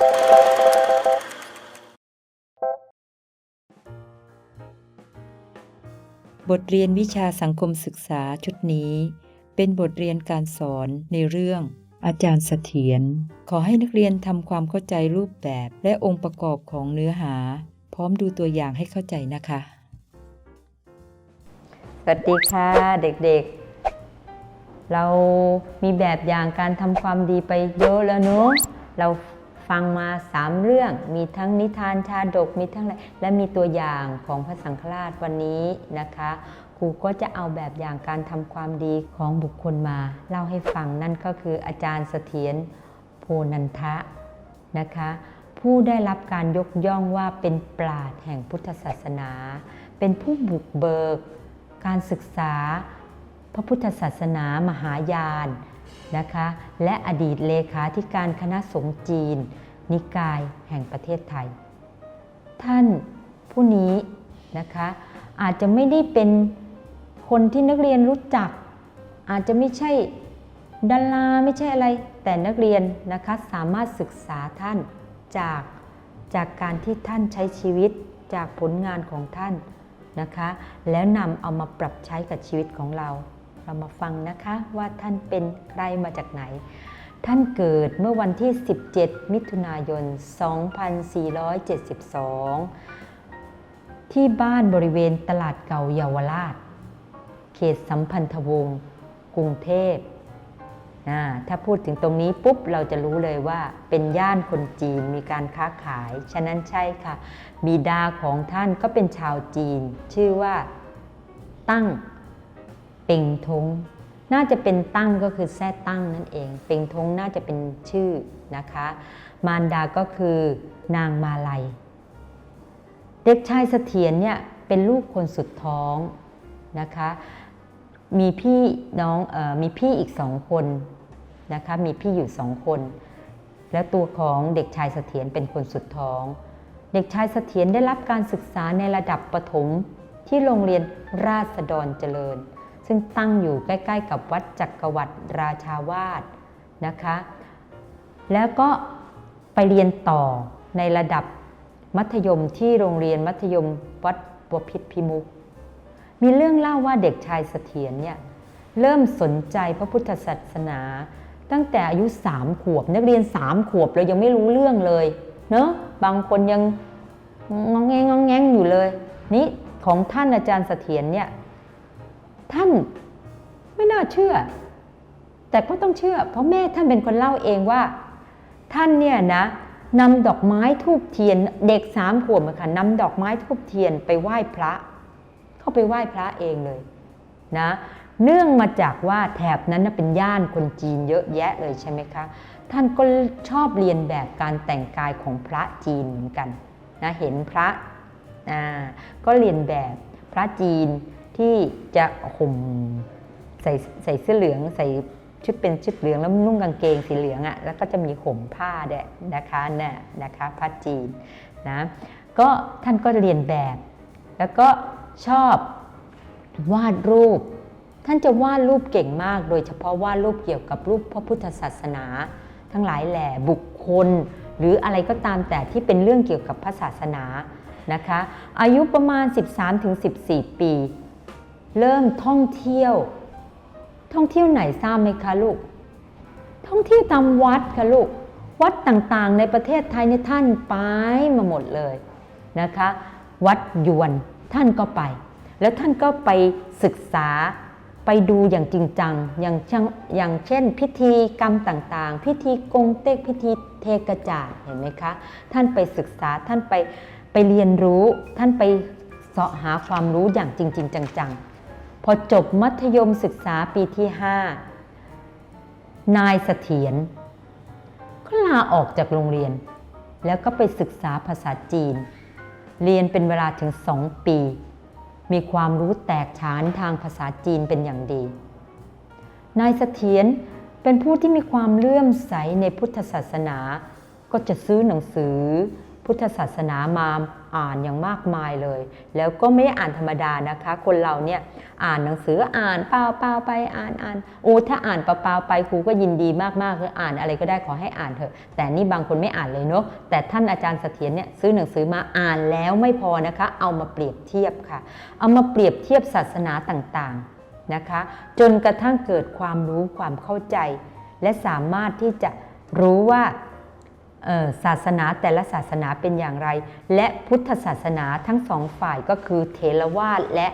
บทเรียนวิชาสังคมศึกษาชุดนี้ เป็นบทเรียนการสอนในเรื่องอาจารย์เสถียรขอให้นักเรียนทำความเข้าใจรูปแบบและองค์ประกอบของเนื้อหา พร้อมดูตัวอย่างให้เข้าใจนะคะ สวัสดีค่ะเด็กๆ เรามีแบบอย่างการทำความดีไปเยอะแล้วเนอะเรา ฟังมาสามเรื่อง มีทั้งนิทานชาดกมีทั้งอะไรและมีตัวอย่างของพระสังฆราชวันนี้นะคะครูก็จะเอาแบบอย่างการทำความดีของบุคคลมา เล่าให้ฟังนั่นก็คืออาจารย์เสถียรโพนันทะนะคะ ผู้ได้รับการยกย่องว่าเป็นปราชญ์แห่งพุทธศาสนา เป็นผู้บุกเบิก การศึกษา พระพุทธศาสนามหายาน นะคะและอดีตเลขาธิการคณะสงฆ์จีน นิกายแห่งประเทศไทย ท่านผู้นี้นะคะอาจจะไม่ได้เป็นคนที่นักเรียนรู้จัก อาจจะไม่ใช่ดาราไม่ใช่อะไร แต่นักเรียนนะคะสามารถศึกษาท่านจากจากการที่ท่านใช้ชีวิตจากผลงานของท่านนะคะ แล้วนำเอามาปรับใช้กับชีวิตของเรา เรามาฟังนะคะว่าท่านเป็นใครมาจากไหน ท่านเกิดเมื่อวันที่ 17 มิถุนายน 2472 ที่บ้านบริเวณตลาดเก่าเยาวราช เขตสัมพันธวงศ์กรุงเทพนะถ้าพูดถึงตรงนี้ปุ๊บเราจะรู้เลยว่าเป็นย่านคนจีนมีการค้าขาย ฉะนั้นใช่ค่ะ บิดาของท่านก็เป็นชาวจีน ชื่อว่าตั้ง เป่งทงน่าจะเป็นตั้งก็คือแท้ตั้งนั่นเอง เป่งทงน่าจะเป็นชื่อนะคะ มารดาก็คือนางมาลัย เด็กชายเสถียรเนี่ยเป็นลูกคนสุดท้องนะคะ มีพี่น้องออมีพี่อีกสองคนนะคะ มีพี่อยู่สองคน แล้วตัวของเด็กชายเสถียรเป็นคนสุดท้อง เด็กชายเสถียรได้รับการศึกษาในระดับประถมที่โรงเรียนราษฎรเจริญ ซึ่งตั้งอยู่ใกล้ ๆ กับวัดจักรวรรดิราชาวาสนะคะ แล้วก็ไปเรียนต่อในระดับมัธยมที่โรงเรียนมัธยมวัดบัวพิตรพิมุก มีเรื่องเล่าว่าเด็กชายเสถียรเนี่ยเริ่มสนใจพระพุทธศาสนา ตั้งแต่อายุสามขวบ นักเรียนสามขวบเรายังไม่รู้เรื่องเลยเนอะบางคนยังงองแงงงองแงงอยู่เลย นี่ของท่านอาจารย์เสถียรเนี่ย ท่านไม่น่าเชื่อ แต่ก็ต้องเชื่อ เพราะแม่ท่านเป็นคนเล่าเองว่า ท่านเนี่ยนะนำดอกไม้ทูบเทียนเด็กสามขวบอะค่ะนำดอกไม้ทูบเทียนไปไหว้พระ เข้าไปไหว้พระเองเลยนะเนื่องมาจากว่าแถบนั้นเป็นย่านคนจีนเยอะแยะเลยใช่ไหมคะ ท่านก็ชอบเรียนแบบการแต่งกายของพระจีนเหมือนกันนะเห็นพระก็เรียนแบบพระจีน ที่จะห่มใส่ใส่เสื้อเหลืองใส่ชุดเป็นชุดเหลืองแล้วนุ่งกางเกงสีเหลืองอะ่ะแล้วก็จะมีห่มผ้าด้วยนะคะเนี่ยนะคะพระจีนนะก็ท่านก็เรียนแบบ แล้วก็ชอบวาดรูป ท่านจะวาดรูปเก่งมาก โดยเฉพาะวาดรูปเกี่ยวกับรูปพระพุทธศาสนา ทั้งหลายแหล่บุคคล หรืออะไรก็ตามแต่ที่เป็นเรื่องเกี่ยวกับพระศาสนานะคะ อายุประมาณ 13-14 ปี เริ่มท่องเที่ยว ท่องเที่ยวไหนทราบไหมคะลูก ท่องเที่ยวตามวัดค่ะลูก วัดต่างๆ ในประเทศไทยเนี่ท่านไปมาหมดเลยนะคะ วัดยวนท่านก็ไป แล้วท่านก็ไปศึกษาไปดูอย่างจริงจังอย่างเช่นอย่างเช่น พิธีกรรมต่างๆ พิธีกงเต็กพิธีเทกระจาดเห็นไหมคะ ท่านไปศึกษาท่านไปไปเรียนรู้ ท่านไปเสาะหาความรู้อย่างจริง ๆ จังๆ พอจบมัธยมศึกษาปีที่ 5 นายเสถียรก็ลาออกจากโรงเรียน แล้วก็ไปศึกษาภาษาจีน เรียนเป็นเวลาถึงสองปี มีความรู้แตกฉานทางภาษาจีนเป็นอย่างดี นายเสถียรเป็นผู้ที่มีความเลื่อมใสในพุทธศาสนา ก็จะซื้อหนังสือ พุทธศาสนามาอ่านอย่างมากมายเลย แล้วก็ไม่ได้อ่านธรรมดานะคะ คนเราเนี่ยอ่านหนังสืออ่านเปล่าเปล่าไปอ่านอ่านโอ้ถ้าอ่านเปล่าเปล่าไปครูก็ยินดีมากๆคืออ่านอะไรก็ได้ขอให้อ่านเถอะ แต่นี่บางคนไม่อ่านเลยเนาะแต่ท่านอาจารย์เสถียรเนี่ยซื้อหนังสือมาอ่านแล้วไม่พอนะคะ เอามาเปรียบเทียบค่ะ เอามาเปรียบเทียบศาสนาต่างๆนะคะ จนกระทั่งเกิดความรู้ความเข้าใจ และสามารถที่จะรู้ว่า ศาสนาแต่ละศาสนาเป็นอย่างไร และพุทธศาสนาทั้งสองฝ่ายก็คือเทรวาสและ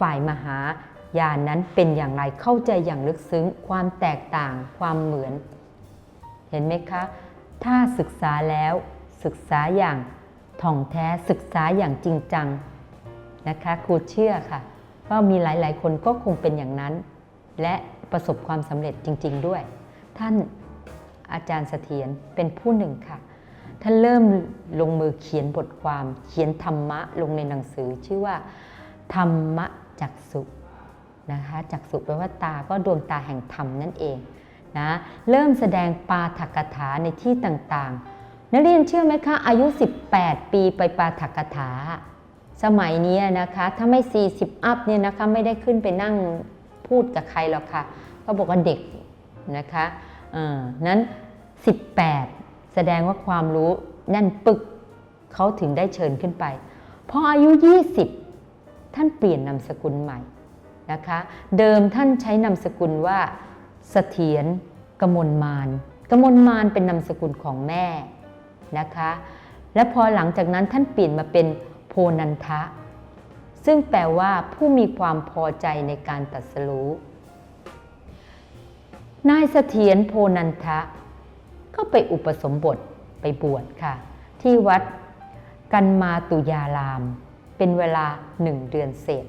ฝ่ายมหายานนั้นเป็นอย่างไรเข้าใจอย่างลึกซึ้ง ความแตกต่างความเหมือน เห็นไหมคะ ถ้าศึกษาแล้วศึกษาอย่างท่องแท้ศึกษาอย่างจริงจังนะคะครูเชื่อค่ะว่ามีหลาย ๆ คนก็คงเป็นอย่างนั้น และประสบความสำเร็จจริง ๆ ด้วย ท่าน อาจารย์เสถียรเป็นผู้หนึ่งค่ะ ท่านเริ่มลงมือเขียนบทความ เขียนธรรมะลงในหนังสือ ชื่อว่า ธรรมะจักสุนะคะจักสุแปลว่าตาก็ดวงตาแห่งธรรมนั่นเองนะเริ่มแสดงปาฐกถาในที่ต่างๆ นักเรียนเชื่อไหมคะ อายุ 18 ปีไปปาฐกถา สมัยนี้นะคะถ้าไม่ 40 อัพเนี่ยนะคะไม่ได้ขึ้นไปนั่งพูดกับใครหรอกค่ะ ก็บอกว่าเด็กนะคะ นั้น 18 แสดงว่าความรู้แน่นปึกเขาถึงได้เชิญขึ้นไป พออายุ 20 ท่านเปลี่ยนนามสกุลใหม่นะคะ เดิมท่านใช้นามสกุลว่าเสถียรกมลมานกมลมานเป็นนามสกุลของแม่นะคะ และพอหลังจากนั้นท่านเปลี่ยนมาเป็นโพนันทะ ซึ่งแปลว่าผู้มีความพอใจในการตรัสรู้ นายเสถียรโพนันทะ ก็ไปอุปสมบทไปบวชค่ะ ที่วัดกันมาตุยาราม เป็นเวลาหนึ่งเดือนเศษ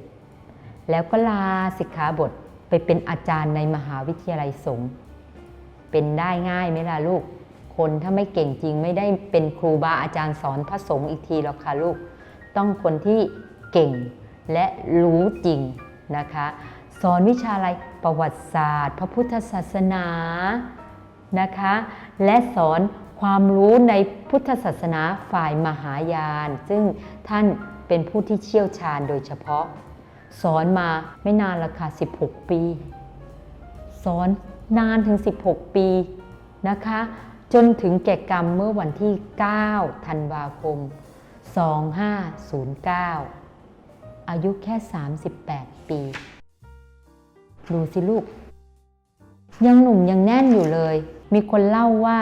แล้วก็ลาสิกขาบทไปเป็นอาจารย์ในมหาวิทยาลัยสงฆ์เป็นได้ง่ายไหมล่ะลูก คนถ้าไม่เก่งจริงไม่ได้เป็นครูบาอาจารย์สอนพระสงฆ์อีกทีหรอกค่ะลูก ต้องคนที่เก่งและรู้จริงนะคะ สอนวิชาอะไรประวัติศาสตร์ พระพุทธศาสนานะคะ และสอนความรู้ในพุทธศาสนาฝ่ายมหายาน ซึ่งท่านเป็นผู้ที่เชี่ยวชาญโดยเฉพาะ สอนมาไม่นานละค่ะ 16 ปี สอนนานถึง 16 ปีนะคะ จนถึงแก่กรรมเมื่อวันที่ 9 ธันวาคม 2509 อายุแค่ 38 ปี ดูสิลูก ยังหนุ่มยังแน่นอยู่เลย มีคนเล่าว่า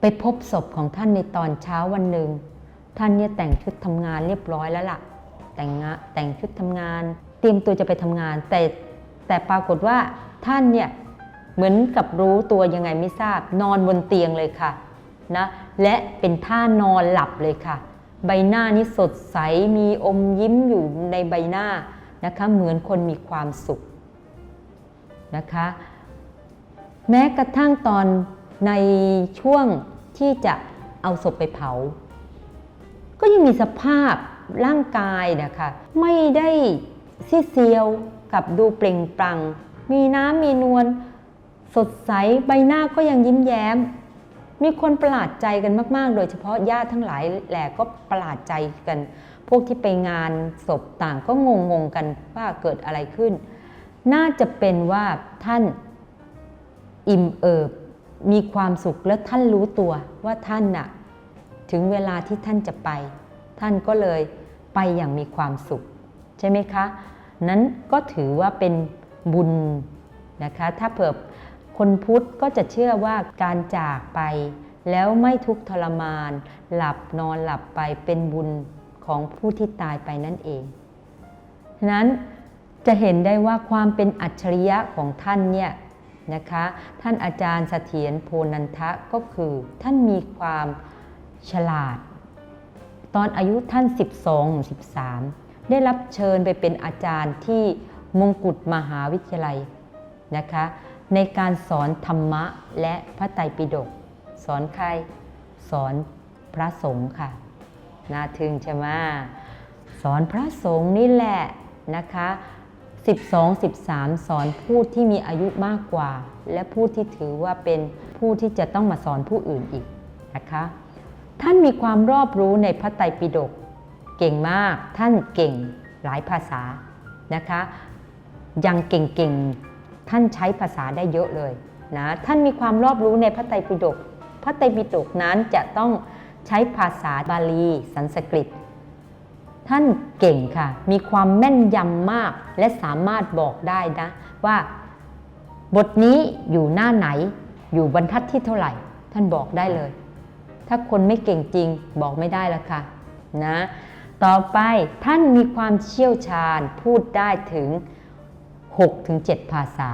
ไปพบศพของท่านในตอนเช้าวันหนึ่ง ท่านเนี่ยแต่งชุดทำงานเรียบร้อยแล้วล่ะ แต่งงานแต่งชุดทำงาน เตรียมตัวจะไปทำงาน แต่แต่ปรากฏว่าท่านเนี่ยเหมือนกับรู้ตัวยังไงไม่ทราบ นอนบนเตียงเลยค่ะนะและเป็นท่านอนหลับเลยค่ะ ใบหน้านี้สดใสมีอมยิ้มอยู่ในใบหน้า นะคะเหมือนคนมีความสุขนะคะแม้กระทั่งตอนในช่วงที่จะเอาศพไปเผา ก็ยังมีสภาพร่างกายนะคะไม่ได้ซีเซียวกับดูเปล่งปลั่งมีน้ำมีนวลสดใสใบหน้าก็ยังยิ้มแย้ม มีคนประหลาดใจกันมาก ๆ โดยเฉพาะญาติทั้งหลายแหละก็ประหลาดใจกัน วกที่ไปงานศพต่างก็งงๆกันว่าเกิดอะไรขึ้น น่าจะเป็นว่าท่านอิ่มเอิบมีความสุขและท่านรู้ตัวว่าท่านน่ะถึงเวลาที่ท่านจะไป ท่านก็เลยไปอย่างมีความสุข ใช่ไหมคะ นั้นก็ถือว่าเป็นบุญนะคะ ถ้าเผื่อคนพุทธก็จะเชื่อว่าการจากไป แล้วไม่ทุกข์ทรมาน หลับนอนหลับไปเป็นบุญ ของผู้ที่ตายไปนั่นเองฉะนั้นจะเห็นได้ว่าความเป็นอัจฉริยะของท่านเนี่ยนะคะท่านอาจารย์เสถียรโพนันทะก็คือท่านมีความฉลาด ตอนอายุท่าน 12 13 ได้รับเชิญไปเป็นอาจารย์ที่มงกุฎมหาวิทยาลัยนะคะในการสอนธรรมะและพระไตรปิฎกสอนใครสอนพระสงฆ์ค่ะ น่าทึ่งใช่ไหมสอนพระสงฆ์นี่แหละนะคะ12 13 สอนผู้ที่มีอายุมากกว่า และผู้ที่ถือว่าเป็นผู้ที่จะต้องมาสอนผู้อื่นอีกนะคะ ท่านมีความรอบรู้ในพระไตรปิฎกเก่งมากท่านเก่งหลายภาษานะคะยังเก่งๆท่านใช้ภาษาได้เยอะเลยนะท่านมีความรอบรู้ในพระไตรปิฎกพระไตรปิฎกนั้นจะต้อง ใช้ภาษาบาลี สันสกฤต ท่านเก่งค่ะ มีความแม่นยำมากและสามารถบอกได้นะ ว่าบทนี้อยู่หน้าไหน อยู่บรรทัดที่เท่าไหร่ ท่านบอกได้เลย ถ้าคนไม่เก่งจริงบอกไม่ได้ล้วค่ะนะต่อไปท่านมีความเชี่ยวชาญพูดได้ถึง 6-7 ภาษา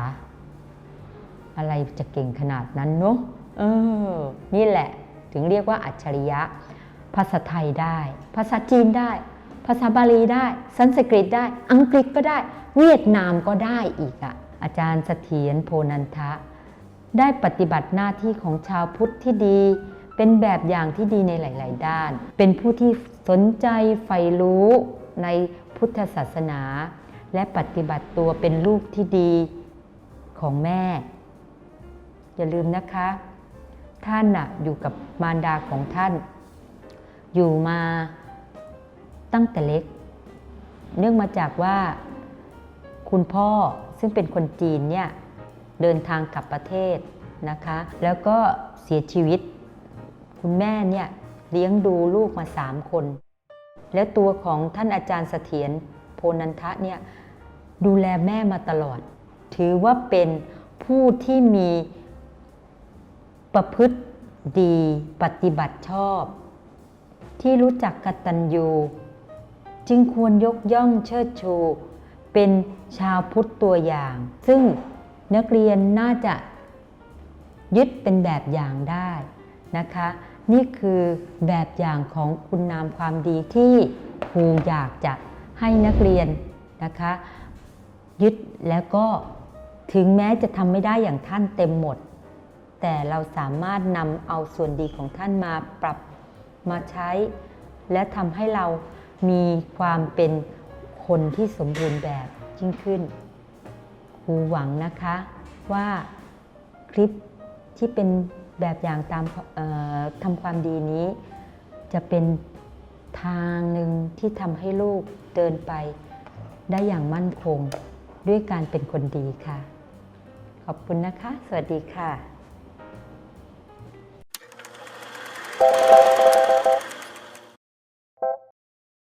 อะไรจะเก่งขนาดนั้นเนาะเออ นี่แหละ ถึงเรียกว่าอัจฉริยะ ภาษาไทยได้ ภาษาจีนได้ ภาษาบาลีได้ สันสกฤตได้ อังกฤษก็ได้ เวียดนามก็ได้อีกอะอาจารย์เสถียรโพนันทะ ได้ปฏิบัติหน้าที่ของชาวพุทธที่ดี เป็นแบบอย่างที่ดีในหลาย ๆ ด้าน เป็นผู้ที่สนใจใฝ่รู้ในพุทธศาสนา และปฏิบัติตัวเป็นลูกที่ดีของแม่ อย่าลืมนะคะ ท่านน่ะอยู่กับมารดาของท่าน อยู่มาตั้งแต่เล็ก เนื่องมาจากว่าคุณพ่อซึ่งเป็นคนจีนเนี่ยเดินทางกลับประเทศนะคะ แล้วก็เสียชีวิต คุณแม่เนี่ยเลี้ยงดูลูกมาสามคน แล้วตัวของท่านอาจารย์เสถียรโพนันทะเนี่ยดูแลแม่มาตลอด ถือว่าเป็นผู้ที่มี ประพฤติดีปฏิบัติชอบ ที่รู้จักกตัญญูจึงควรยกย่องเชิดชู เป็นชาวพุทธตัวอย่าง ซึ่งนักเรียนน่าจะยึดเป็นแบบอย่างได้นะคะ นี่คือแบบอย่างของคุณงามความดีที่ครูอยากจะให้นักเรียนนะคะ ยึดแล้วก็ถึงแม้จะทำไม่ได้อย่างท่านเต็มหมด แต่เราสามารถนำเอาส่วนดีของท่านมาปรับมาใช้ และทำให้เรามีความเป็นคนที่สมบูรณ์แบบยิ่งขึ้นครูหวังนะคะว่าคลิปที่เป็นแบบอย่างตามทำความดีนี้ จะเป็นทางหนึ่งที่ทำให้ลูกเดินไปได้อย่างมั่นคงด้วยการเป็นคนดีค่ะ ขอบคุณนะคะ สวัสดีค่ะ